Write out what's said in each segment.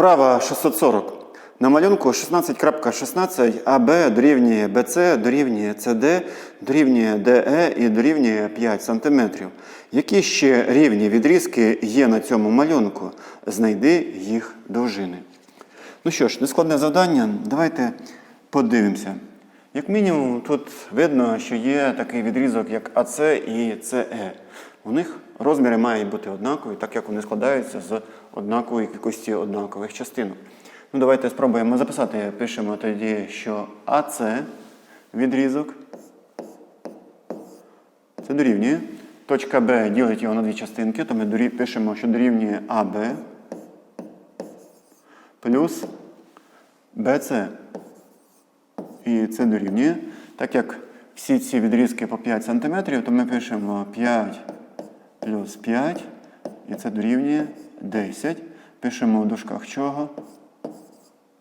Вправа 640. На малюнку 16.16 АБ дорівнює БЦ, дорівнює СД, дорівнює ДЕ і дорівнює 5 см. Які ще рівні відрізки є на цьому малюнку? Знайди їх довжини. Ну що ж, нескладне завдання. Давайте подивимося. Як мінімум, тут видно, що є такий відрізок, як АЦ і СЕ. У них розміри мають бути однакові, так як вони складаються з однакової кількості однакових частинок. Ну, давайте спробуємо записати. Пишемо тоді, що АЦ відрізок. Це дорівнює. Точка Б ділить його на дві частинки, то ми пишемо, що дорівнює АБ плюс БЦ. І це дорівнює. Так як всі ці відрізки по 5 см, то ми пишемо 5 плюс 5, і це дорівнює 10. Пишемо в дужках чого?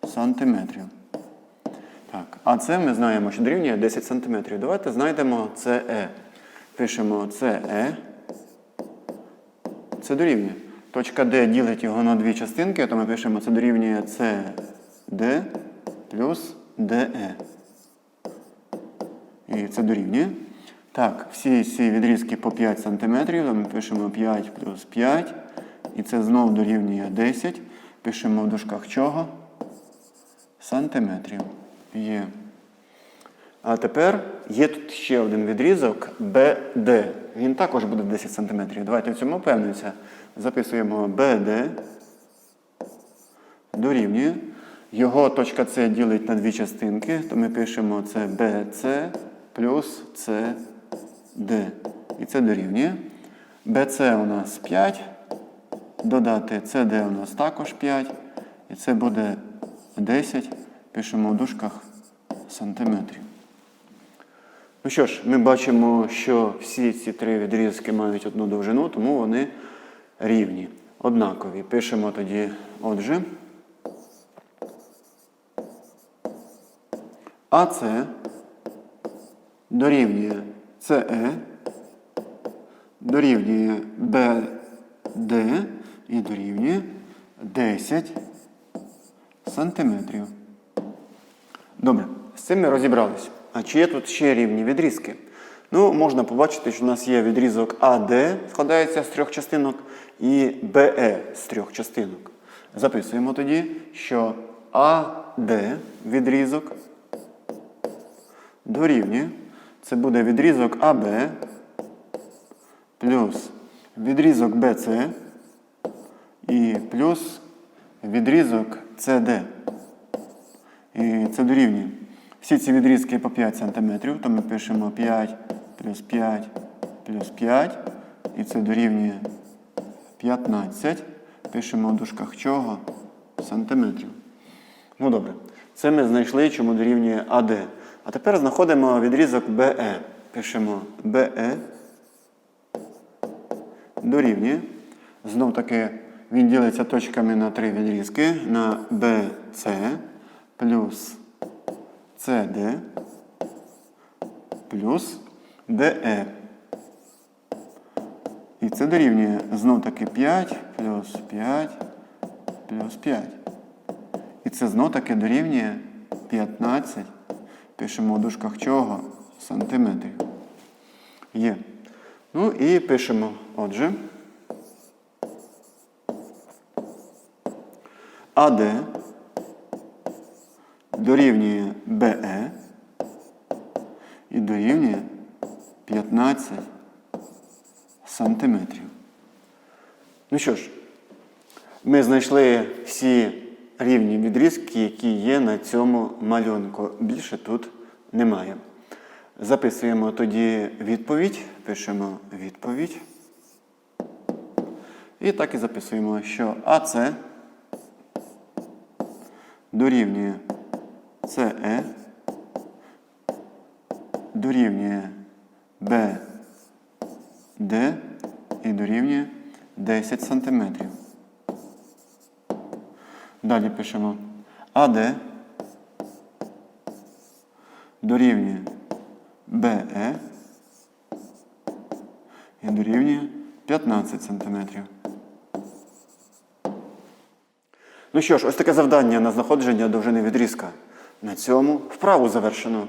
Сантиметрів. Так, а це ми знаємо, що дорівнює 10 см. Давайте знайдемо СЕ. Пишемо СЕ. Це дорівнює. Точка Д ділить його на дві частинки, то ми пишемо це дорівнює СД плюс ДЕ. І це дорівнює. Так, всі ці відрізки по 5 см, ми пишемо 5 плюс 5. І це знову дорівнює 10. Пишемо в дужках чого? Сантиметрів. Є. А тепер є тут ще один відрізок BD. Він також буде 10 см. Давайте в цьому впевнимося. Записуємо BD. Дорівнює. Його точка С ділить на дві частинки, то ми пишемо це BC плюс CD. І це дорівнює. BC у нас 5. Додати CD у нас також 5. І це буде 10. Пишемо в дужках сантиметрів. Ну що ж, ми бачимо, що всі ці три відрізки мають одну довжину, тому вони рівні, однакові. Пишемо тоді, отже, АС дорівнює СЕ, дорівнює БД і дорівнює 10 сантиметрів. Добре, з цим ми розібралися. А чи є тут ще рівні відрізки? Ну, можна побачити, що у нас є відрізок АД, складається з трьох частинок, і БЕ з трьох частинок. Записуємо тоді, що АД відрізок дорівнює. Це буде відрізок АБ плюс відрізок БЦ і плюс відрізок СД. І це дорівнює. Всі ці відрізки по 5 см, то ми пишемо 5 плюс 5 плюс 5. І це дорівнює 15. Пишемо в дужках чого? Сантиметрів. Ну добре. Це ми знайшли, чому дорівнює АД. А тепер знаходимо відрізок БЕ. Пишемо БЕ. Дорівнює. Знов таки він ділиться точками на три відрізки. На БЦ плюс CD плюс DE. І це дорівнює знов таки 5 плюс 5 плюс 5. І це знов таки дорівнює 15. Пишемо у дужках чого? Сантиметрів. Є. Ну і пишемо, отже. АД дорівнює БЕ і дорівнює 15 сантиметрів. Ну що ж, ми знайшли всі рівні відрізки, які є на цьому малюнку. Більше тут немає. Записуємо тоді відповідь, пишемо відповідь. І так і записуємо, що АЦ дорівнює СЕ дорівнює БД і дорівнює 10 см. Далі пишемо АД дорівнює БЕ і дорівнює 15 см. Ну що ж, ось таке завдання на знаходження довжини відрізка. На цьому вправу завершено.